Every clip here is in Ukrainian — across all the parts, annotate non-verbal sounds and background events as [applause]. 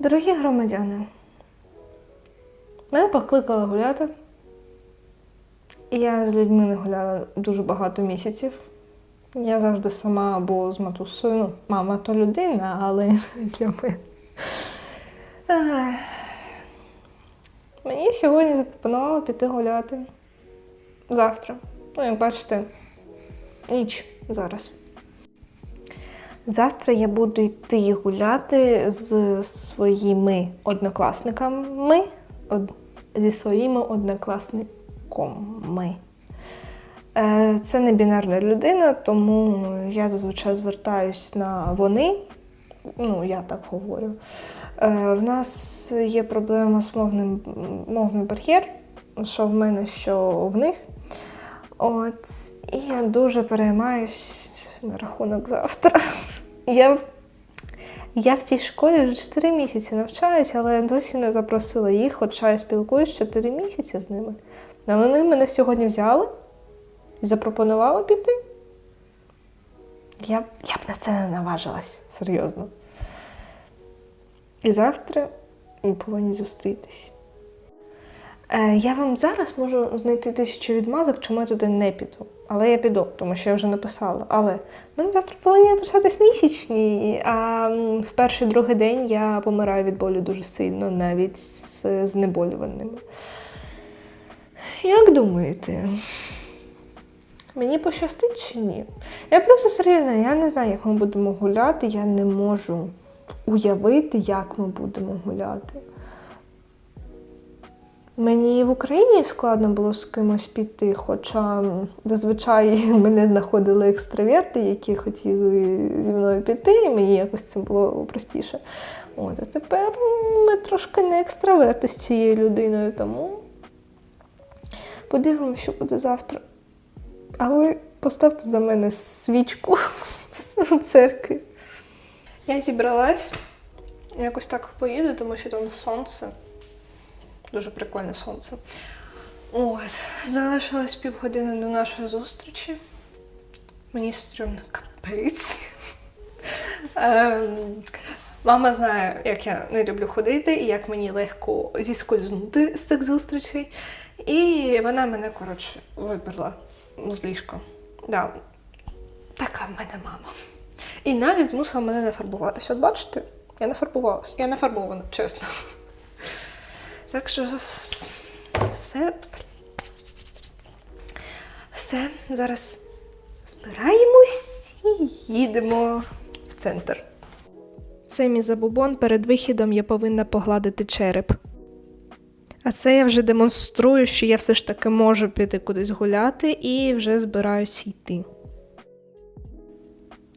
Дорогі громадяни, мене покликали гуляти. Я з людьми не гуляла дуже багато місяців. Я завжди сама або з матусою. Ну, мама то людина, але для мене. Мені сьогодні запропонували піти гуляти. Завтра. Ну, як бачите, ніч зараз. Завтра я буду йти гуляти з своїми однокласниками, од- зі своїми однокласниками. Е, Це не бінарна людина, тому я зазвичай звертаюсь на вони. Ну, я так говорю. Е, В нас є проблема з мовним мовний бар'єр, що в мене, що в них. От, і я дуже переймаюсь на рахунок завтра. Я, я в тій школі вже 4 місяці навчаюся, але я досі не запросила їх, хоча я спілкуюсь 4 місяці з ними. А вони мене сьогодні взяли і запропонували піти. Я, я б на це не наважилась, серйозно. І завтра ми повинні зустрітись. Е, я вам зараз можу знайти тисячу відмазок, чому я туди не піду. Але я піду, тому що я вже написала. Але мене завтра повинні початись місячні, а в перший другий день я помираю від болю дуже сильно, навіть з знеболюваними. Як думаєте? Мені пощастить чи ні? Я просто серйозно, я не знаю, як ми будемо гуляти, я не можу уявити, як ми будемо гуляти. Мені в Україні складно було з кимось піти, хоча зазвичай [laughs] мене знаходили екстраверти, які хотіли зі мною піти, і мені якось це було простіше. От, а тепер ми трошки не екстраверти з цією людиною, тому подивимося, що буде завтра. А ви поставте за мене свічку [laughs] в церкві. Я зібралась. Якось так поїду, тому що там сонце. Дуже прикольне сонце. От. Залишилось півгодини до нашої зустрічі. Мені стрімно капець. Ем, Мама знає, як я не люблю ходити і як мені легко зіскользнути з цих зустрічей. І вона мене, коротше, виперла з ліжка. Да. Така в мене мама. І навіть змусила мене не фарбуватися. От бачите, я не фарбувалася. Я не фарбована, чесно. Так що все. Все, зараз збираємось і їдемо в центр. Це мій забубон перед вихідом я повинна погладити череп. А це я вже демонструю, що я все ж таки можу піти кудись гуляти і вже збираюся йти.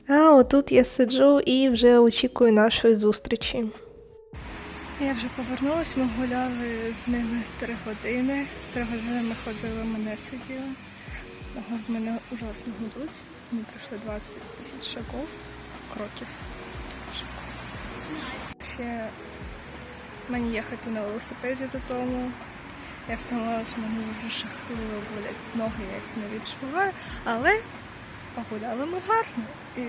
А отут я сиджу і вже очікую нашої зустрічі. Я вже повернулася, ми гуляли з ними три години. Три години ми ходили, мене сиділи. В мене ужасно гудуть. Ми пройшли 20 тисяч шагов, кроків. Ще мені їхати на велосипеді додому. Я втомилась, мене вже жахливо болять ноги, я їх не відчуваю. Але погуляли ми гарно. І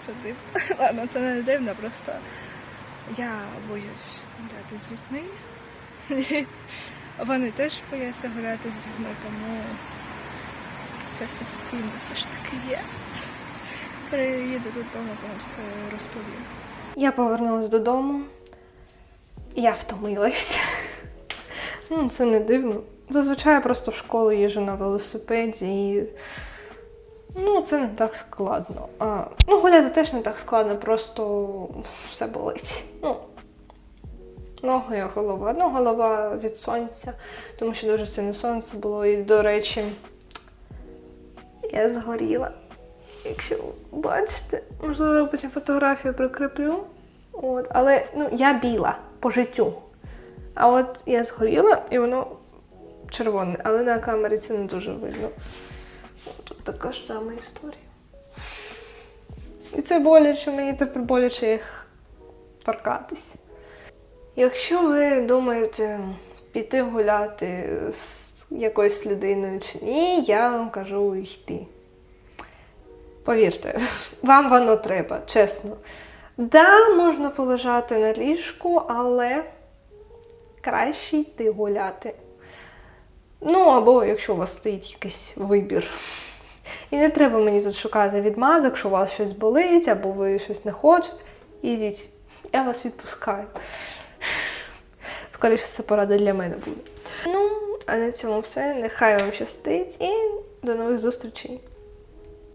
це дивно. [laughs] Ладно, це не дивно, просто я боюсь гуляти з людьми. [laughs] Вони теж бояться гуляти з людьми, тому чесно спільно все ж таки є. [laughs] Приїду додому, вам все розповім. Я повернулася додому. Я втомилась. [laughs] Ну, це не дивно. Зазвичай я просто в школу їжджу на велосипеді і. Ну, це не так складно. А, ну, гуляти теж не так складно, просто все болить. Ну, ноги, голова. Ну, голова від сонця, тому що дуже сильне сонце було. І, до речі, я згоріла. Якщо бачите, можливо, потім фотографію прикріплю. От, але ну, я біла по життю. А от я згоріла і воно червоне, але на камері це не дуже видно. Тут така ж сама історія. І це боляче, мені тепер боляче їх торкатись. Якщо ви думаєте піти гуляти з якоюсь людиною чи ні, я вам кажу йти. Повірте, [laughs] вам воно треба, чесно. Да, можна полежати на ліжку, але краще йти гуляти. Ну, або якщо у вас стоїть якийсь вибір. І не треба мені тут шукати відмазок, що у вас щось болить, або ви щось не хочете. Ідіть, я вас відпускаю. Скоріше, це порада для мене буде. Ну, а на цьому все. Нехай вам щастить і до нових зустрічей.